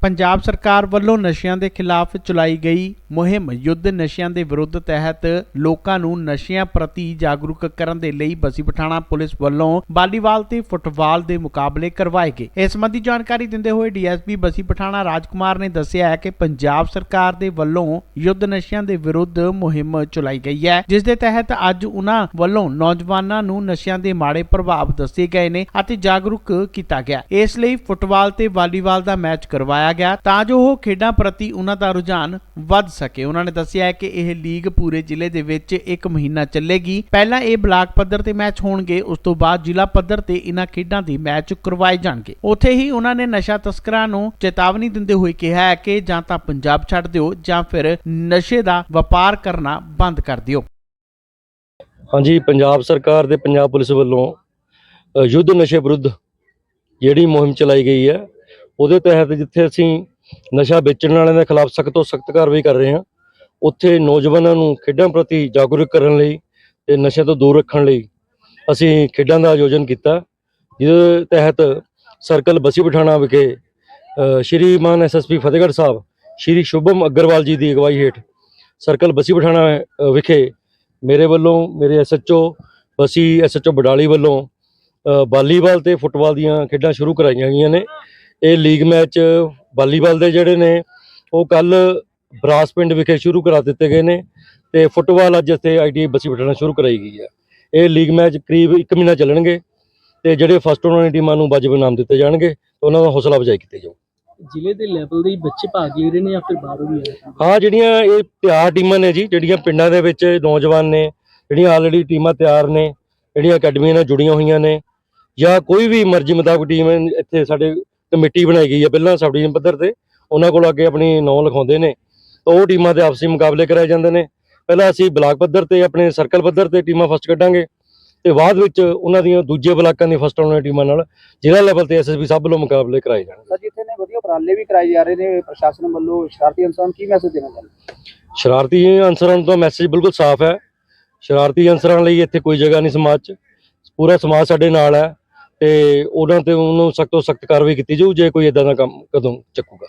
ਪੰਜਾਬ ਸਰਕਾਰ ਵੱਲੋਂ ਨਸ਼ਿਆਂ ਦੇ ਖਿਲਾਫ ਚਲਾਈ ਗਈ ਮੁਹਿੰਮ ਯੁੱਧ ਨਸ਼ਿਆਂ ਦੇ ਵਿਰੁੱਧ ਤਹਿਤ ਲੋਕਾਂ ਨੂੰ ਨਸ਼ਿਆਂ ਪ੍ਰਤੀ ਜਾਗਰੂਕ ਕਰਨ ਦੇ ਲਈ ਬਸੀ ਪਠਾਣਾ ਪੁਲਿਸ ਵੱਲੋਂ ਵਾਲੀਬਾਲ ਤੇ ਫੁੱਟਬਾਲ ਦੇ ਮੁਕਾਬਲੇ ਕਰਵਾਏ ਗਏ। ਇਸ ਸੰਬੰਧੀ ਜਾਣਕਾਰੀ ਦਿੰਦੇ ਹੋਏ ਡੀਐਸਪੀ ਬਸੀ ਪਠਾਣਾ ਰਾਜਕੁਮਾਰ ਨੇ ਦੱਸਿਆ ਹੈ ਕਿ ਪੰਜਾਬ ਸਰਕਾਰ ਦੇ ਵੱਲੋਂ ਯੁੱਧ ਨਸ਼ਿਆਂ ਦੇ ਵਿਰੁੱਧ ਮੁਹਿੰਮ ਚਲਾਈ ਗਈ ਹੈ, ਜਿਸ ਦੇ ਤਹਿਤ ਅੱਜ ਉਹਨਾਂ ਵੱਲੋਂ ਨੌਜਵਾਨਾਂ ਨੂੰ ਨਸ਼ਿਆਂ ਦੇ ਮਾੜੇ ਪ੍ਰਭਾਵ ਦੱਸੇ ਗਏ ਨੇ ਅਤੇ ਜਾਗਰੂਕ ਕੀਤਾ ਗਿਆ। ਇਸ ਲਈ ਫੁੱਟਬਾਲ ਤੇ ਵਾਲੀਬਾਲ ਦਾ ਮੈਚ ਕਰਵਾਇਆ ਗਿਆ ਤਾਂ ਜੋ ਉਹ ਖੇਡਾਂ ਪ੍ਰਤੀ ਉਹਨਾਂ ਦਾ ਰੁਝਾਨ ਵੱਧ ਸਕੇ। ਉਹਨਾਂ ਨੇ ਦੱਸਿਆ ਹੈ ਕਿ ਇਹ ਲੀਗ ਪੂਰੇ ਜ਼ਿਲ੍ਹੇ ਦੇ ਵਿੱਚ ਇੱਕ ਮਹੀਨਾ ਚੱਲੇਗੀ। ਪਹਿਲਾਂ ਇਹ ਬਲਾਕ ਪੱਧਰ ਤੇ ਮੈਚ ਹੋਣਗੇ, ਉਸ ਤੋਂ ਬਾਅਦ ਜ਼ਿਲ੍ਹਾ ਪੱਧਰ ਤੇ ਇਹਨਾਂ ਖੇਡਾਂ ਦੇ ਮੈਚ ਕਰਵਾਏ ਜਾਣਗੇ। ਉੱਥੇ ਹੀ ਉਹਨਾਂ ਨੇ ਨਸ਼ਾ ਤਸਕਰਾਂ ਨੂੰ ਚੇਤਾਵਨੀ ਦਿੰਦੇ ਹੋਏ ਕਿਹਾ ਹੈ ਕਿ ਜਾਂ ਤਾਂ ਪੰਜਾਬ ਛੱਡ ਦਿਓ ਜਾਂ ਫਿਰ ਨਸ਼ੇ ਦਾ ਵਪਾਰ ਕਰਨਾ ਬੰਦ ਕਰ ਦਿਓ। ਹਾਂਜੀ, ਪੰਜਾਬ ਸਰਕਾਰ ਦੇ ਪੰਜਾਬ ਪੁਲਿਸ ਵੱਲੋਂ ਯੁੱਧ ਨਸ਼ੇ ਵਿਰੁੱਧ ਜਿਹੜੀ ਮੁਹਿੰਮ ਚਲਾਈ ਗਈ ਹੈ ਉਹਦੇ ਤਹਿਤ ਜਿੱਥੇ ਅਸੀਂ ਨਸ਼ਾ ਵੇਚਣ ਵਾਲਿਆਂ ਦੇ ਖਿਲਾਫ ਸਖਤ ਤੋਂ ਸਖਤ ਕਾਰਵਾਈ ਕਰ ਰਹੇ ਹਾਂ, ਉੱਥੇ ਨੌਜਵਾਨਾਂ ਨੂੰ ਖੇਡਾਂ ਪ੍ਰਤੀ ਜਾਗਰੂਕ ਕਰਨ ਲਈ ਤੇ ਨਸ਼ੇ ਤੋਂ ਦੂਰ ਰੱਖਣ ਲਈ ਅਸੀਂ ਖੇਡਾਂ ਦਾ ਆਯੋਜਨ ਕੀਤਾ, ਜਿਹਦੇ ਤਹਿਤ ਸਰਕਲ ਬਸੀ ਪਠਾਣਾ ਵਿਖੇ ਸ਼੍ਰੀ ਮਾਨ ਐਸਐਸਪੀ ਫਤਿਹਗੜ੍ਹ ਸਾਹਿਬ, ਸ਼੍ਰੀ ਸ਼ੁਭਮ ਅਗਰਵਾਲ ਜੀ ਦੀ ਅਗਵਾਈ ਹੇਠ ਸਰਕਲ ਬਸੀ ਪਠਾਣਾ ਵਿਖੇ ਮੇਰੇ ਵੱਲੋਂ, ਮੇਰੇ ਐਸਐਚਓ ਬਸੀ ਐਸਐਚਓ ਬਡਾਲੀ ਵੱਲੋਂ ਵਾਲੀਬਾਲ ਤੇ ਫੁੱਟਬਾਲ ਦੀਆਂ ਖੇਡਾਂ ਸ਼ੁਰੂ ਕਰਾਈਆਂ ਗਈਆਂ ਨੇ। ਇਹ ਲੀਗ ਮੈਚ ਵਾਲੀਬਾਲ ਦੇ ਜਿਹੜੇ ਨੇ ਉਹ ਕੱਲ ਬਰਾਸ ਪਿੰਡ ਵਿਖੇ ਸ਼ੁਰੂ ਕਰਾ ਦਿੱਤੇ ਗਏ ਨੇ ਤੇ ਫੁੱਟਬਾਲ ਅੱਜ ਇੱਥੇ ਆਈਟੀ ਬਸੀ ਪਠਾਣਾ ਸ਼ੁਰੂ ਕਰਾਈ ਗਈ ਹੈ। ਇਹ ਲੀਗ ਮੈਚ ਕਰੀਬ 1 ਮਹੀਨਾ ਚੱਲਣਗੇ ਤੇ ਜਿਹੜੇ ਫਸਟ ਉਹਨਾਂ ਦੀ ਟੀਮਾਂ ਨੂੰ ਵਾਜਬ ਇਨਾਮ ਦਿੱਤੇ ਜਾਣਗੇ ਉਹਨਾਂ ਦਾ ਹੌਸਲਾ ਅਫਜ਼ਾਈ ਕੀਤੀ ਜਾਊ। ਜ਼ਿਲ੍ਹੇ ਦੇ ਲੈਵਲ ਦੇ ਬੱਚੇ ਭਾਗ ਲੈ ਰਹੇ ਨੇ ਜਾਂ ਫਿਰ ਬਾਹਰੋਂ ਵੀ ਆ ਰਹੇ ਹਾਂ ਜਿਹੜੀਆਂ ਇਹ ਤਿਆਰ ਟੀਮਾਂ ਨੇ ਜੀ ਜਿਹੜੀਆਂ ਪਿੰਡਾਂ ਦੇ ਵਿੱਚ ਨੌਜਵਾਨ ਨੇ ਜਿਹੜੀਆਂ ਆਲਰੇਡੀ ਟੀਮਾਂ ਤਿਆਰ ਨੇ ਜਿਹੜੀਆਂ ਅਕੈਡਮੀਆਂ ਨਾਲ ਜੁੜੀਆਂ ਹੋਈਆਂ ਨੇ ਜਾਂ ਕੋਈ ਵੀ ਮਰਜ਼ੀ ਮੁਤਾਬਕ ਟੀਮ ਇੱਥੇ ਸਾਡੇ ਕਮੇਟੀ ਬਣਾਈ ਗਈ ਹੈ ਪਹਿਲਾਂ ਸਬ ਡਿਵੀਜ਼ਨ ਪੱਧਰ ਤੇ। ਉਹਨਾਂ ਕੋਲ ਅੱਗੇ ਆਪਣੀ ਨਾਂ ਲਿਖਾਉਂਦੇ ਨੇ। ਤਾਂ ਉਹ ਟੀਮਾਂ ਦੇ ਆਪਸੀ ਮੁਕਾਬਲੇ ਕਰਾਏ ਜਾਂਦੇ ਨੇ। ਪਹਿਲਾਂ ਅਸੀਂ ਬਲਾਕ ਪੱਧਰ ਤੇ ਆਪਣੇ ਸਰਕਲ ਪੱਧਰ ਤੇ ਟੀਮਾਂ ਫਸਟ ਕੱਢਾਂਗੇ। ਤੇ ਬਾਅਦ ਵਿੱਚ ਉਹਨਾਂ ਦੀਆਂ ਦੂਜੇ ਬਲਾਕਾਂ ਦੀ ਫਸਟ ਆਉਣ ਵਾਲੀਆਂ ਟੀਮਾਂ ਨਾਲ ਜ਼ਿਲ੍ਹਾ ਲੈਵਲ ਤੇ ਐਸਐਸਬੀ ਸਭ ਵੱਲੋਂ ਮੁਕਾਬਲੇ ਕਰਾਏ ਜਾਣਗੇ ਸਰ ਜਿੱਥੇ ਨੇ ਵਧੀਆ ਉਪਰਾਲੇ ਵੀ ਕਰਾਏ ਜਾ ਰਹੇ ਨੇ ਪ੍ਰਸ਼ਾਸਨ ਵੱਲੋਂ ਸ਼ਰਾਰਤੀ ਅਨਸਰਾਂ ਨੂੰ ਕੀ ਮੈਸੇਜ ਦੇਣਾ ਚਾਹੁੰਦੇ ਸ਼ਰਾਰਤੀ ਅਨਸਰਾਂ ਦਾ ਮੈਸੇਜ ਬਿਲਕੁਲ ਸਾਫ਼ ਹੈ। ਸ਼ਰਾਰਤੀ ਅਨਸਰਾਂ ਲਈ ਇੱਥੇ ਕੋਈ ਜਗ੍ਹਾ ਨਹੀਂ ਸਮਾਜ 'ਚ। ਪੂਰਾ ਸਮਾਜ ਸਾਡੇ ਨਾਲ ਹੈ। ਤੇ ਉਹਨਾਂ ਤੇ ਉਹਨੂੰ ਸਖਤ ਤੋਂ ਸਖਤ ਕਾਰਵਾਈ ਕੀਤੀ ਜਾਊ ਜੇ ਕੋਈ ਇਦਾਂ ਦਾ ਕੰਮ ਕਦੋਂ ਚੱਕੂਗਾ।